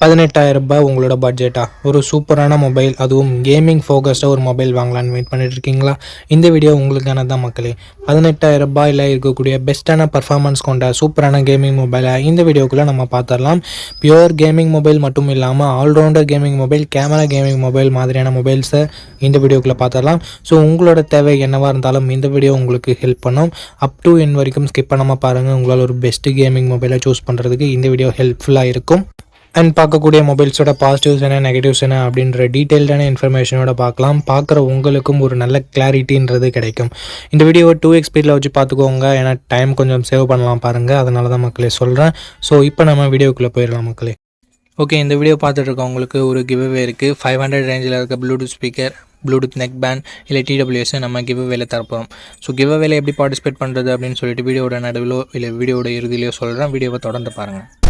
பதினெட்டாயிரம் ரூபாய் உங்களோட பட்ஜெட்டா ஒரு சூப்பரான மொபைல் அதுவும் கேமிங் ஃபோக்கஸ்டாக ஒரு மொபைல் வாங்கலான்னு வெயிட் பண்ணிட்டு இருக்கீங்களா? இந்த வீடியோ உங்களுக்கான தான் மக்களே. பதினெட்டாயிரம் ரூபாயில் இருக்கக்கூடிய பெஸ்ட்டான பர்ஃபார்மன்ஸ் கொண்ட சூப்பரான கேமிங் மொபைலை இந்த வீடியோக்குள்ளே நம்ம பார்த்துடலாம் பியூர் கேமிங் மொபைல் மட்டும் இல்லாமல் all rounder gaming mobile camera gaming mobile மாதிரியான மொபைல்ஸை இந்த வீடியோக்குள்ளே பார்த்துடலாம் ஸோ உங்களோட தேவை என்னவாக இருந்தாலும் இந்த வீடியோ உங்களுக்கு ஹெல்ப் பண்ணும். அப் டு என் வரைக்கும் ஸ்கிப் பண்ணாமல் பாருங்கள் உங்களால் ஒரு பெஸ்ட்டு கேமிங் மொபைலை சூஸ் பண்ணுறதுக்கு இந்த வீடியோ ஹெல்ப்ஃபுல்லாக இருக்கும். அண்ட் பார்க்கக்கூடிய மொபைல்ஸோட பாசிட்டிவ்ஸ் என்ன நெகட்டிவ்ஸ் என்ன அப்படின்ற டீட்டெயில்டான இன்ஃபர்மேஷனோட பார்க்கலாம். பார்க்குற உங்களுக்கும் ஒரு நல்ல கிளாரிட்டின்றது கிடைக்கும். இந்த வீடியோவை டூ எக்ஸ்பீடில் வச்சு பார்த்துக்கோங்க. ஏன்னா டைம் கொஞ்சம் சேவ் பண்ணலாம் பாருங்கள் அதனால தான் மக்களே சொல்கிறேன் ஸோ இப்போ நம்ம வீடியோக்குள்ளே போயிடலாம் மக்களே. ஓகே இந்த வீடியோ பார்த்துட்டு இருக்கவங்களுக்கு ஒரு கிவ்வே இருக்குது ஃபைவ் ஹண்ட்ரட் ரேஞ்சில் இருக்க Bluetooth speaker Bluetooth neck band இல்லை டிடபிள்யூஎஸ் நம்ம கிவ்அவேல தரப்போம் ஸோ கிவ்அவேல எப்படி பார்ட்டிசிபேட் பண்ணுறது அப்படின்னு சொல்லிட்டு வீடியோட நடுவிலோ இல்லை வீடியோட இறுதியிலையோ சொல்கிறேன் வீடியோவை தொடர்ந்து பாருங்கள்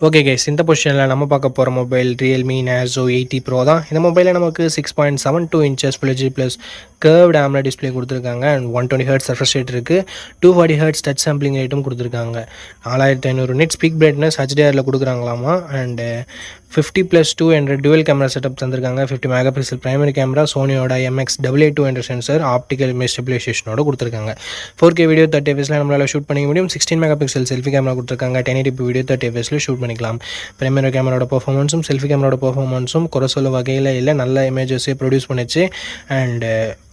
ஓகே கைஸ் இந்த பொசிஷனில் நம்ம பார்க்க போகிற mobile Realme Narzo eighty pro தான். இந்த மொபைலில் நமக்கு six point seven two inches full G plus curved AMOLED display கொடுத்துருக்காங்க. And one twenty hertz refresh rate இருக்குது two forty hertz touch sampling ரேட்டும் கொடுத்துருக்காங்க. நாலாயிரத்தி ஐநூறு நெட் ஸ்பீக் பிரைட்னஸ் ஹச்டிஆரில் கொடுக்குறாங்களாமா? அண்டு ஃபிஃப்டி ப்ளஸ் டூ என்ற டுவெல் கேமரா செட்டப் தந்திருக்காங்க. Fifty mega pixel primary camera சோனியோட MX double two hundred sensor optical image ஸ்டெபிலைசேஷனோட கொடுத்துருக்காங்க. ஃபோர் கே வீடியோ தேர்ட்டி எஃப்எஸில் நம்மளால் ஷூட் பண்ணிக்க முடியும். Sixteen mega pixel selfie camera கொடுத்துருக்காங்க டென் எயிட்டி வீடியோ தேர்ட்டி எஃப்எஸில் shoot பண்ணிக்கலாம். பிரைமரி கேமராவோட பர்ஃபார்மன்ஸும் செல்ஃபி கேமராவோட பர்ஃபார்மன்ஸும் குறை சொல்ல வகையில் இல்லை. நல்ல இமேஜஸே ப்ரொடியூஸ் பண்ணிச்சு. அண்டு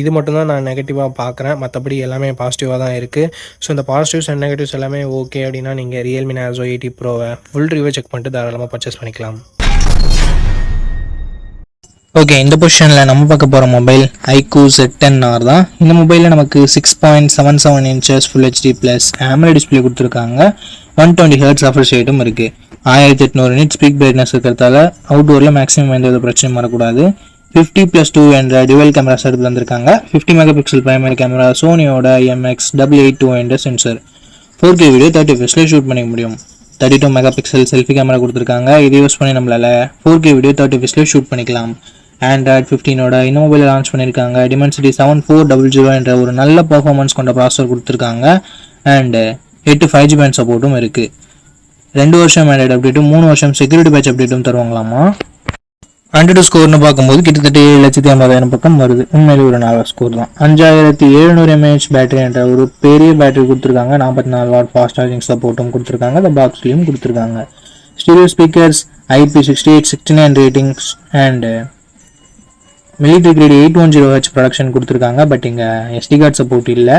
இது மட்டும்தான் நான் நெகட்டிவாக பார்க்குறேன் மற்றபடி எல்லாமே பாசிட்டிவாக தான் இருக்குது ஸோ இந்த பாசிட்டிவ்ஸ் அண்ட் நெகட்டிவ்ஸ் எல்லாமே ஓகே அப்படின்னா நீங்கள் ரியல்மி நேசோ எயிட்டி ப்ரோவை ஃபுல் ரிவ்யூ செக் பண்ணிட்டு தாராளமாக பர்ச்சேஸ் பண்ணிக்கலாம். ஓகே இந்த பொசிஷனில் நம்ம பார்க்க போகிற mobile iQOO Z ten R தான். இந்த மொபைலில் நமக்கு six point seven seven inches full HD plus AMOLED display கொடுத்துருக்காங்க. ஒன் டுவெண்ட்டி ஹர்ட்ஸ் ஆஃபர் ஷேட்டும் இருக்குது ஆயிரத்தி எட்நூறு யூனிட் ஸ்பீக் பிரைட்னஸ் இருக்கிறதால அவுட்டோரில் மேக்ஸிமம் எந்த ஒரு பிரச்சனையும் வரக்கூடாது. ஃபிஃப்டி ப்ளஸ் டூ என்ற டுவெல் கேமராஸ் எடுத்து வந்திருக்காங்க fifty mega pixel primary camera சோனியோட MX double eight two என்ற sensor four K video thirty ஃபஸ்ட்லேயே shoot பண்ணிக்க முடியும். Thirty two mega pixel selfie camera கொடுத்துருக்காங்க. இதை யூஸ் பண்ணி நம்மளால ஃபோர் கே வீடியோ தேர்ட்டி ஃபஸ்ட்லேயே ஷூட் பண்ணிக்கலாம். ஆண்ட்ராய்ட் ஃபிஃப்டீனோட இந்த லான்ச் பண்ணியிருக்காங்க Dimensity seven four double zero என்ற ஒரு நல்ல பர்ஃபார்மன்ஸ் கொண்ட ப்ராசஸர் கொடுத்துருக்காங்க. அண்டு எட்டு ஃபைவ் ஜி பேண்ட் சப்போர்ட்டும் இருக்குது ரெண்டு வருஷம் ஆண்ட்ராய்டு அப்டேட்டும் மூணு வருஷம் செக்யூரிட்டி பேட்ச் அப்டேட்டும் தருவாங்களாமா ஹண்ட்ரட் ஸ்கோர்னு பார்க்கும்போது கிட்டத்தட்ட ஏழு லட்சத்தி ஐம்பதாயிரம் பக்கம் வருது. உண்மையிலே ஒரு நல்ல ஸ்கோர் தான். அஞ்சாயிரத்தி எழுநூறு எம்ஏஹெச் பேட்டரி என்ற ஒரு பெரிய பேட்டரி கொடுத்துருக்காங்க. நாற்பத்தி நாலு வாட் ஃபாஸ்ட் சார்ஜிங் சப்போர்ட்டும் கொடுத்துருக்காங்க. அந்த பாக்ஸ்லையும் கொடுத்துருக்காங்க. Stereo speakers IP sixty eight sixty nine ratings and military grade eight one zero H protection கொடுத்துருக்காங்க. பட் இங்கே எஸ்டி கார்டு சப்போர்ட் இல்லை.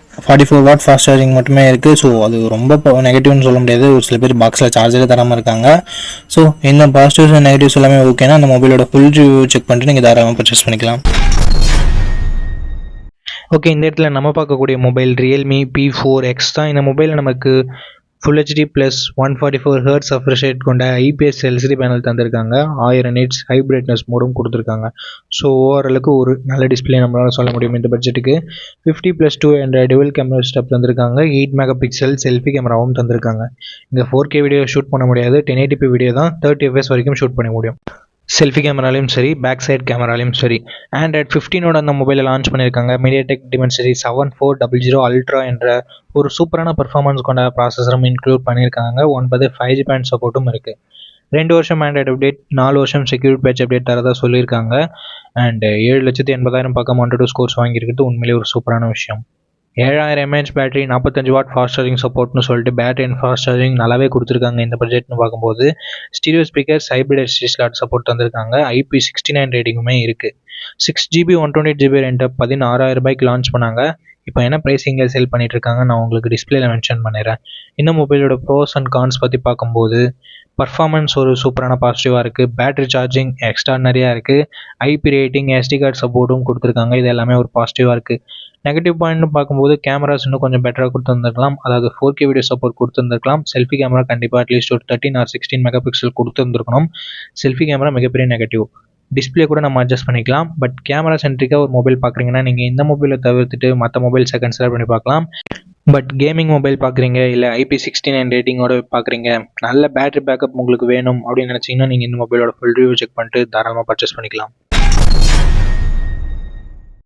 Forty four watt fast charging மட்டுமே இருக்குது ஸோ அது ரொம்ப நெகட்டிவ்னு சொல்ல முடியாது. ஒரு சில பேர் பாக்ஸில் சார்ஜரே தராமல் இருக்காங்க. ஸோ இந்த பாசிட்டிவ்ஸ் அண்ட் நெகட்டிவ்ஸ் எல்லாமே ஓகேனா அந்த மொபைலோட ஃபுல் ரிவ்யூ செக் பண்ணிட்டு நீங்கள் தாராளமாக பர்ச்சேஸ் பண்ணிக்கலாம். ஓகே இந்த இடத்துல நம்ம பார்க்கக்கூடிய mobile Realme P four X தான். இந்த மொபைலில் நமக்கு full HD plus one forty four hertz அஃப்ரிஷேட் கொண்ட ஐபிஎஸ் எல்சிடி பேனல் தந்திருக்காங்க. ஆயிரம் நிட்ஸ் ஹை பிரைட்னஸ் மோடும் கொடுத்துருக்காங்க. ஸோ ஓவராலுக்கு ஒரு நல்ல டிஸ்பிளே நம்மளால் சொல்ல முடியும் இந்த பட்ஜெட்டுக்கு fifty plus two hundred dual camera setup தந்திருக்காங்க. எயிட் மெகா பிக்சல் செல்ஃபி கேமராவும் தந்திருக்காங்க. இங்கே ஃபோர் கே வீடியோ ஷூட் பண்ண முடியாது. டென் எயிட்டிபி வீடியோ தான் தேர்ட்டி எஃப்எஸ் வரைக்கும் ஷூட் பண்ண முடியும். செல்ஃபி கேமராலையும் சரி பேக் சைட் கேமராலையும் சரி. ஆண்ட்ராய்ட் ஃபிஃப்டீனோட அந்த மொபைலை லான்ச் பண்ணியிருக்காங்க. MediaTek Dimensity seven four double zero ultra என்ற ஒரு சூப்பரான பர்ஃபார்மன்ஸ் கொண்ட ப்ராசஸரும் இன்க்ளூட் பண்ணியிருக்காங்க. ஒன்பது ஃபைவ் ஜி பேண்ட் சப்போர்ட்டும் இருக்குது ரெண்டு வருஷம் ஆண்ட்ராய்டு அப்டேட் நாலு வருஷம் செக்யூரிட் பேட்ச் அப்டேட் தரதாக சொல்லியிருக்காங்க. அண்ட் ஏழு லட்சத்து எண்பதாயிரம் பக்கம் ஒன் டூ ஸ்கோர்ஸ் வாங்கியிருக்கிறது உண்மையிலேயே ஒரு சூப்பரான விஷயம். ஏழாயிரம் எம்ஏஹெச் பேட்டரி நாற்பத்தஞ்சு வாட் ஃபாஸ்ட் சார்ஜிங் சப்போர்ட்னு சொல்லிட்டு பேட்டரி அண்ட் ஃபாஸ்ட் சார்ஜிங் நல்லாவே கொடுத்துருக்காங்க இந்த பட்ஜெட்னு பார்க்கும்போது. Stereo speakers hybrid SD slot support தந்திருக்காங்க. ஐபி சிக்ஸ்டி நைன் ரேட்டிங்குமே இருக்குது six GB one twenty GB ரெண்டை பதினாறாயிரம் ரூபாய்க்கு லான்ச் பண்ணாங்க. இப்போ என்ன ப்ரைஸிங்கில் சேல் பண்ணிட்டு இருக்காங்க நான் உங்களுக்கு டிஸ்பிளேல மென்ஷன் பண்ணிடுறேன். இந்த மொபைலோட ப்ரோஸ் அண்ட் கான்ஸ் பற்றி பார்க்கும்போது பர்ஃபார்மன்ஸ் ஒரு சூப்பரான பாசிட்டிவாக இருக்குது பேட்ரி சார்ஜிங் எக்ஸ்ட்ரானரியாக இருக்குது ஐபி ரேட்டிங் எஸ்டி கார்டு சப்போர்ட்டும் கொடுத்துருக்காங்க. இது எல்லாமே ஒரு பாசிட்டிவாக இருக்குது நெகட்டிவ் பாயிண்ட்னு பார்க்கும்போது கேமராஸ் இன்னும் கொஞ்சம் பெட்டராக கொடுத்துருந்துருக்கலாம். அதாவது ஃபோர் கே வீடியோ சப்போர்ட் கொடுத்துருந்துருக்கலாம். செல்ஃபி கேமரா கண்டிப்பாக அட்லீஸ்ட் ஒரு thirteen or sixteen mega pixel கொடுத்துருந்துருக்கணும். Selfie camera மிகப்பெரிய நெகட்டிவ் டிஸ்பிளே கூட நம்ம அட்ஜஸ்ட் பண்ணிக்கலாம். பட் கேமரா சென்ட்ரிக்காக ஒரு மொபைல் பார்க்குறீங்கன்னா நீங்கள் இந்த மொபைலை தவிர்த்துட்டு மற்ற மொபைல்ஸை கன்சிடர் பண்ணி பார்க்கலாம். பட் கேமிங் மொபைல் பார்க்குறீங்க இல்லை ஐபி சிக்ஸ்டி நைன் ரேட்டிங்கோட பார்க்குறீங்க நல்ல பேட்டரி பேக்கப் உங்களுக்கு வேணும் அப்படின்னு நினச்சிங்கன்னா நீங்கள் இந்த மொபைலோட ஃபுல் ரிவ்யூ செக் பண்ணிட்டு தாராளமாக பர்ச்சேஸ் பண்ணிக்கலாம்.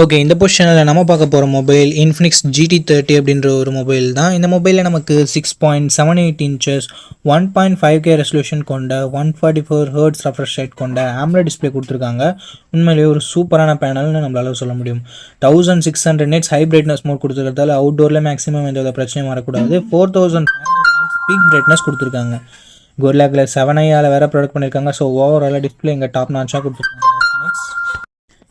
ஓகே இந்த பொசிஷனில் நம்ம பார்க்க போகிற மொபைல் இன்ஃபினிக்ஸ் ஜிடி தேர்ட்டி அப்படின்ற ஒரு மொபைல் தான். இந்த மொபைலில் நமக்கு six point seven eight inches one point five K resolution கொண்ட one forty four hertz refresh rate கொண்ட ஆம்லெட் டிஸ்பிளே கொடுத்துருக்காங்க. உண்மையிலேயே ஒரு சூப்பரான பேனல்னு நம்மளால சொல்ல முடியும். Thousand six hundred nits high brightness mode கொடுத்துருக்கிறதால அவுட்டோரில் மேக்ஸிமம் எந்த வித பிரச்சனையும் வரக்கூடாது. ஃபோர் தௌசண்ட் ஸ்பீக் பிரைட்னஸ் கொடுத்துருக்காங்க. கோர்லாக்கில் செவன் ஐயாவில் வேறு ப்ராடக்ட் பண்ணியிருக்காங்க ஸோ ஓவராலாக டிஸ்பிளே இங்கே டாப் நாச்சாக கொடுத்துருக்காங்க.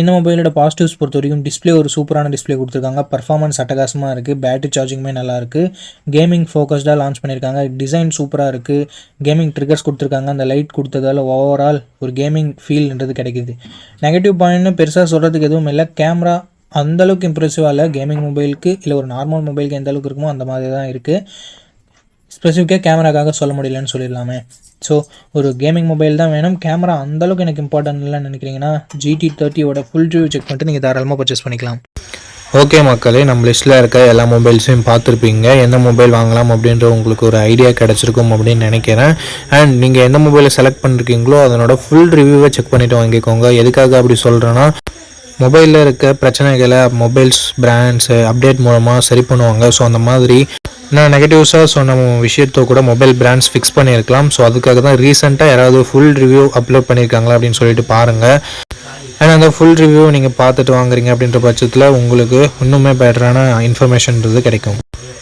இந்த மொபைலோட பாசிட்டிவ்ஸ் பொறுத்த வரைக்கும் டிஸ்பிளே ஒரு சூப்பரான டிஸ்பிளே கொடுத்துருக்காங்க. பர்ஃபார்மன்ஸ் அட்டகாசமாக இருக்குது பேட்டரி சார்ஜிங்குமே நல்லா இருக்குது கேமிங் ஃபோக்கஸ்டாக லான்ச் பண்ணியிருக்காங்க. டிசைன் சூப்பராக இருக்குது கேமிங் ட்ரிகர்ஸ் கொடுத்துருக்காங்க. அந்த லைட் கொடுத்ததால ஓவரால் ஒரு கேமிங் ஃபீல்ன்றது கிடைக்குது. நெகட்டிவ் பாயிண்ட்னு பெருசாக சொல்கிறதுக்கு எதுவும் இல்லை. கேமரா அந்தளவுக்கு இம்ப்ரெசிவாக இல்லை. கேமிங் மொபைலுக்கு இல்லை ஒரு நார்மல் மொபைலுக்கு எந்த அளவுக்கு இருக்குமோ அந்த மாதிரி தான் இருக்குது ஸ்பெசிஃபிக்காக கேமராக்காக சொல்ல முடியலன்னு சொல்லிடலாமே. ஸோ ஒரு கேமிங் மொபைல் தான் வேணும். கேமரா அந்தளவுக்கு எனக்கு இம்பார்ட்டன்ட் இல்லைன்னு நினைக்கிறீங்கன்னா ஜிடி தேர்ட்டியோட ஃபுல் ரிவ்யூ செக் பண்ணிட்டு நீங்கள் தாராளமாக பர்ச்சேஸ் பண்ணிக்கலாம். ஓகே மக்களே நம்ம லிஸ்ட்டில் இருக்க எல்லா மொபைல்ஸையும் பார்த்துருப்பீங்க. எந்த மொபைல் வாங்கலாம் அப்படின்ற உங்களுக்கு ஒரு ஐடியா கிடச்சிருக்கும் அப்படின்னு நினைக்கிறேன். அண்ட் நீங்கள் எந்த மொபைலை செலக்ட் பண்ணிருக்கீங்களோ அதனோட ஃபுல் ரிவ்யூவை செக் பண்ணிவிட்டு வாங்கிக்கோங்க. எதுக்காக அப்படி சொல்கிறேன்னா மொபைலில் இருக்க பிரச்சனைகளை மொபைல்ஸ் பிராண்ட்ஸு அப்டேட் மூலமாக சரி பண்ணுவாங்க. ஸோ அந்த மாதிரி நான் நெகட்டிவ்ஸாக சொன்ன விஷயத்தை கூட மொபைல் பிராண்ட்ஸ் ஃபிக்ஸ் பண்ணியிருக்கலாம். ஸோ அதுக்காக தான் ரீசெண்டாக யாராவது ஃபுல் ரிவ்யூ அப்லோட் பண்ணியிருக்காங்களா அப்படின்னு சொல்லிட்டு பாருங்கள் ஏன்னா அந்த ஃபுல் ரிவ்யூ நீங்கள் பார்த்துட்டு வாங்குறீங்க அப்படின்ற பட்சத்தில் உங்களுக்கு இன்னுமே பெட்டரான இன்ஃபர்மேஷன்றது கிடைக்கும்.